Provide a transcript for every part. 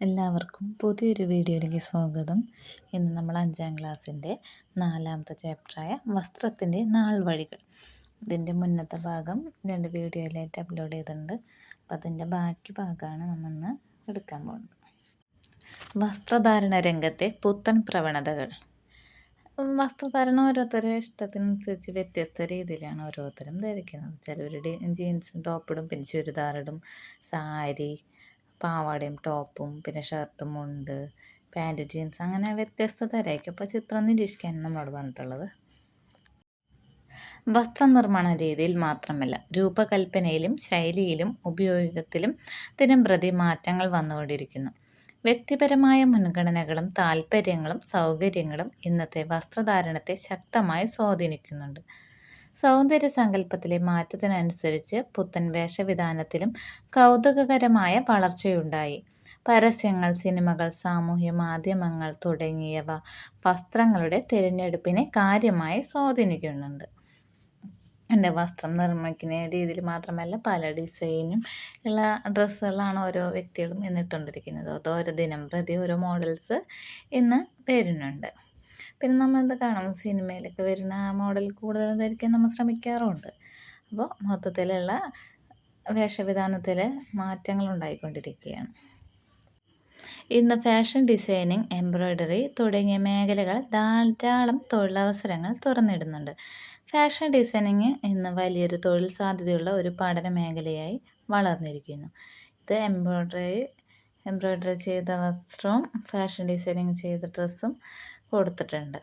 എല്ലാവർക്കും പുതിയൊരു വീഡിയോയിലേക്ക് സ്വാഗതം. ഇന്ന് നമ്മൾ അഞ്ചാം ക്ലാസ്സിന്റെ നാലാമത്തെ ചാപ്റ്ററായ വസ്ത്രത്തിന്റെ നാൾ വഴികൾ. ഇതിന്റെ മുന്നത്തെ ഭാഗം രണ്ട് വീഡിയോയിലായിട്ട് അപ്ലോഡ് ചെയ്തിട്ടുണ്ട്. അപ്പോൾ അതിന്റെ ബാക്കി ഭാഗമാണ് നമ്മളിന്ന് എടുക്കാൻ പോകുന്നത്. വസ്ത്രധാരണ രംഗത്തെ പുത്തൻ പ്രവണതകൾ. വസ്ത്രധാരണം ഓരോരുത്തരുടെ ഇഷ്ടത്തിനനുസരിച്ച് വ്യത്യസ്ത രീതിയിലാണ് ഓരോരുത്തരും ധരിക്കുന്നത്. ചിലവരുടെ ജീൻസും ടോപ്പിടും പിന്നെ ചുരിദാറിടും സാരി പാവാടയും ടോപ്പും പിന്നെ ഷർട്ടും മുണ്ട് പാന്റ് ജീൻസ് അങ്ങനെ വ്യത്യസ്ത തരമായിരിക്കും. അപ്പോൾ ചിത്രം നിരീക്ഷിക്കാൻ നമ്മളോട് പറഞ്ഞിട്ടുള്ളത് വസ്ത്രനിർമ്മാണ രീതിയിൽ മാത്രമല്ല രൂപകൽപ്പനയിലും ശൈലിയിലും ഉപയോഗത്തിലും ദിനം പ്രതി മാറ്റങ്ങൾ വന്നുകൊണ്ടിരിക്കുന്നു. വ്യക്തിപരമായ മുൻഗണനകളും താൽപ്പര്യങ്ങളും സൗകര്യങ്ങളും ഇന്നത്തെ വസ്ത്രധാരണത്തെ ശക്തമായി സ്വാധീനിക്കുന്നുണ്ട്. സൗന്ദര്യ സങ്കല്പത്തിലെ മാറ്റത്തിനനുസരിച്ച് പുത്തൻ വേഷവിധാനത്തിലും കൗതുകകരമായ വളർച്ചയുണ്ടായി. പരസ്യങ്ങൾ സിനിമകൾ സാമൂഹ്യ മാധ്യമങ്ങൾ തുടങ്ങിയവ വസ്ത്രങ്ങളുടെ തിരഞ്ഞെടുപ്പിനെ കാര്യമായി സ്വാധീനിക്കുന്നുണ്ട്. എന്റെ വസ്ത്രം നിർമ്മിക്കുന്ന രീതിയിൽ മാത്രമല്ല പല ഡിസൈനും ഉള്ള ഡ്രസ്സുകളാണ് ഓരോ വ്യക്തികളും ഇന്നിട്ടുകൊണ്ടിരിക്കുന്നത് അത് ഓരോ ദിനം പ്രതി ഓരോ മോഡൽസ് ഇന്ന് വരുന്നുണ്ട് പിന്നെ നമ്മൾ എന്താ കാണും? സിനിമയിലൊക്കെ വരുന്ന മോഡൽ കൂടുതൽ ധരിക്കാൻ നമ്മൾ ശ്രമിക്കാറുമുണ്ട് അപ്പോൾ മൊത്തത്തിലുള്ള വേഷവിധാനത്തിൽ മാറ്റങ്ങൾ ഉണ്ടായിക്കൊണ്ടിരിക്കുകയാണ്. ഇന്ന് ഫാഷൻ ഡിസൈനിങ് എംബ്രോയ്ഡറി തുടങ്ങിയ മേഖലകൾ ധാരാളം തൊഴിലവസരങ്ങൾ തുറന്നിടുന്നുണ്ട്. ഫാഷൻ ഡിസൈനിങ് ഇന്ന് വലിയൊരു തൊഴിൽ സാധ്യതയുള്ള ഒരു പഠന മേഖലയായി വളർന്നിരിക്കുന്നു. ഇത് എംബ്രോയ്ഡറി എംബ്രോയ്ഡറി ചെയ്ത വസ്ത്രവും ഫാഷൻ ഡിസൈനിങ് ചെയ്ത ഡ്രസ്സും കൊടുത്തിട്ടുണ്ട്.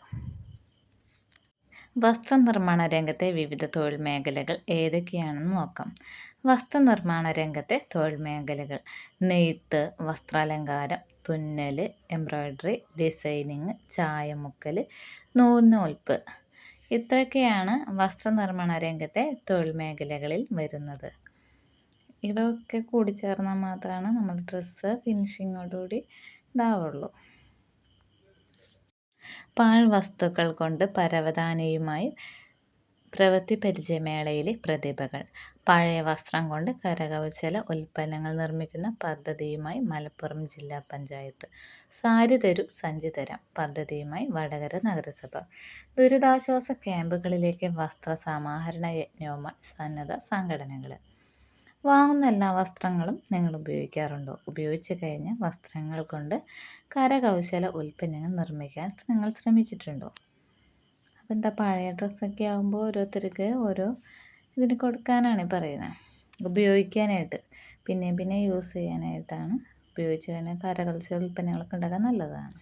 വസ്ത്രനിർമ്മാണ രംഗത്തെ വിവിധ തൊഴിൽ മേഖലകൾ ഏതൊക്കെയാണെന്ന് നോക്കാം. വസ്ത്രനിർമ്മാണ രംഗത്തെ തൊഴിൽ മേഖലകൾ. നെയ്ത്ത് വസ്ത്രാലങ്കാരം തുന്നൽ എംബ്രോയ്ഡറി ഡിസൈനിങ് ചായമുക്കൽ നൂൽനൂൽപ്പ്. ഇത്രയൊക്കെയാണ് വസ്ത്രനിർമ്മാണ രംഗത്തെ തൊഴിൽ മേഖലകളിൽ വരുന്നത്. ഇവയൊക്കെ കൂടിച്ചേർന്നാൽ മാത്രമാണ് നമ്മുടെ ഡ്രസ്സ് ഫിനിഷിങ്ങോടുകൂടി ഇതാവുള്ളൂ. പാഴ്വസ്തുക്കൾ കൊണ്ട് പരവതാനിയുമായി പ്രവൃത്തി പരിചയമേളയിലെ പ്രതിഭകൾ. പഴയ വസ്ത്രം കൊണ്ട് കരകൗശല ഉൽപ്പന്നങ്ങൾ നിർമ്മിക്കുന്ന പദ്ധതിയുമായി മലപ്പുറം ജില്ലാ പഞ്ചായത്ത്. സാരി തരൂ സഞ്ചി തരാം പദ്ധതിയുമായി വടകര നഗരസഭ. ദുരിതാശ്വാസ ക്യാമ്പുകളിലേക്ക് വസ്ത്ര സമാഹരണ യജ്ഞവുമായി സന്നദ്ധ സംഘടനകൾ വാങ്ങുന്ന എല്ലാ വസ്ത്രങ്ങളും നിങ്ങൾ ഉപയോഗിക്കാറുണ്ടോ? ഉപയോഗിച്ച് കഴിഞ്ഞ വസ്ത്രങ്ങൾ കൊണ്ട് കരകൗശല ഉൽപ്പന്നങ്ങൾ നിർമ്മിക്കാൻ നിങ്ങൾ ശ്രമിച്ചിട്ടുണ്ടോ? അപ്പോൾ എന്താ പഴയ ഡ്രസ്സൊക്കെ ആകുമ്പോൾ ഓരോരുത്തർക്ക് ഓരോ ഇതിന് കൊടുക്കാനാണ് പറയുന്നത്. ഉപയോഗിക്കാനായിട്ട്. പിന്നെ പിന്നെ യൂസ് ചെയ്യാനായിട്ടാണ് ഉപയോഗിച്ച് കഴിഞ്ഞാൽ കരകൗശല ഉൽപ്പന്നങ്ങളൊക്കെ ഉണ്ടാക്കാൻ നല്ലതാണ്.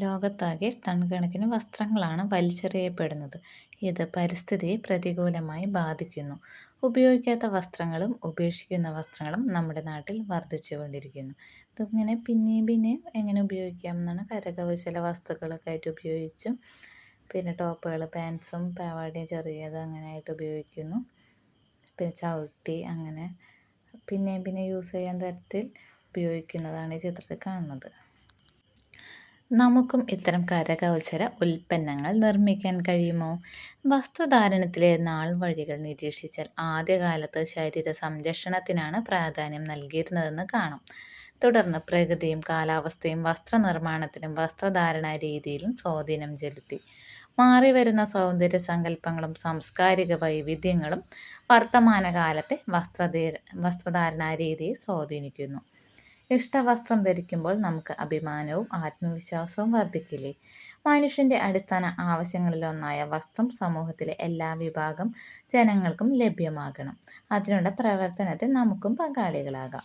ലോകത്താകെ ടൺ കണക്കിന് വസ്ത്രങ്ങളാണ് വലിച്ചെറിയപ്പെടുന്നത്. ഇത് പരിസ്ഥിതിയെ പ്രതികൂലമായി ബാധിക്കുന്നു. ഉപയോഗിക്കാത്ത വസ്ത്രങ്ങളും ഉപേക്ഷിക്കുന്ന വസ്ത്രങ്ങളും നമ്മുടെ നാട്ടിൽ വർദ്ധിച്ചു വർദ്ധിച്ചുകൊണ്ടിരിക്കുന്നു. ഇതിങ്ങനെ പിന്നെയും പിന്നെയും എങ്ങനെ ഉപയോഗിക്കാം എന്നാണ് കരകൗശല വസ്തുക്കളൊക്കെ ആയിട്ട് ഉപയോഗിച്ചും പിന്നെ ടോപ്പുകൾ പാൻസും പാവാടയും ചെറിയത് അങ്ങനെ ആയിട്ട് ഉപയോഗിക്കുന്നു. പിന്നെ ചവിട്ടി അങ്ങനെ പിന്നെയും പിന്നെ യൂസ് ചെയ്യാൻ തരത്തിൽ ഉപയോഗിക്കുന്നതാണ് ഈ ചിത്രത്തിൽ കാണുന്നത്. നമുക്കും ഇത്തരം കരകൗശല ഉൽപ്പന്നങ്ങൾ നിർമ്മിക്കാൻ കഴിയുമോ? വസ്ത്രധാരണത്തിലെ നാൾ വഴികൾ നിരീക്ഷിച്ചാൽ ആദ്യകാലത്ത് ശരീര സംരക്ഷണത്തിനാണ് പ്രാധാന്യം നൽകിയിരുന്നതെന്ന് കാണാം. തുടർന്ന് പ്രകൃതിയും കാലാവസ്ഥയും വസ്ത്രനിർമ്മാണത്തിലും വസ്ത്രധാരണ രീതിയിലും സ്വാധീനം ചെലുത്തി. മാറിവരുന്ന സൗന്ദര്യ സങ്കല്പങ്ങളും സാംസ്കാരിക വൈവിധ്യങ്ങളും വർത്തമാനകാലത്തെ വസ്ത്രധീര വസ്ത്രധാരണ രീതിയെ സ്വാധീനിക്കുന്നു. ഇഷ്ടവസ്ത്രം ധരിക്കുമ്പോൾ നമുക്ക് അഭിമാനവും ആത്മവിശ്വാസവും വർദ്ധിക്കില്ലേ? മനുഷ്യന്റെ അടിസ്ഥാന ആവശ്യങ്ങളിലൊന്നായ വസ്ത്രം സമൂഹത്തിലെ എല്ലാ വിഭാഗം ജനങ്ങൾക്കും ലഭ്യമാകണം. അതിനുള്ള പ്രവർത്തനത്തിൽ നമുക്കും പങ്കാളികളാകാം.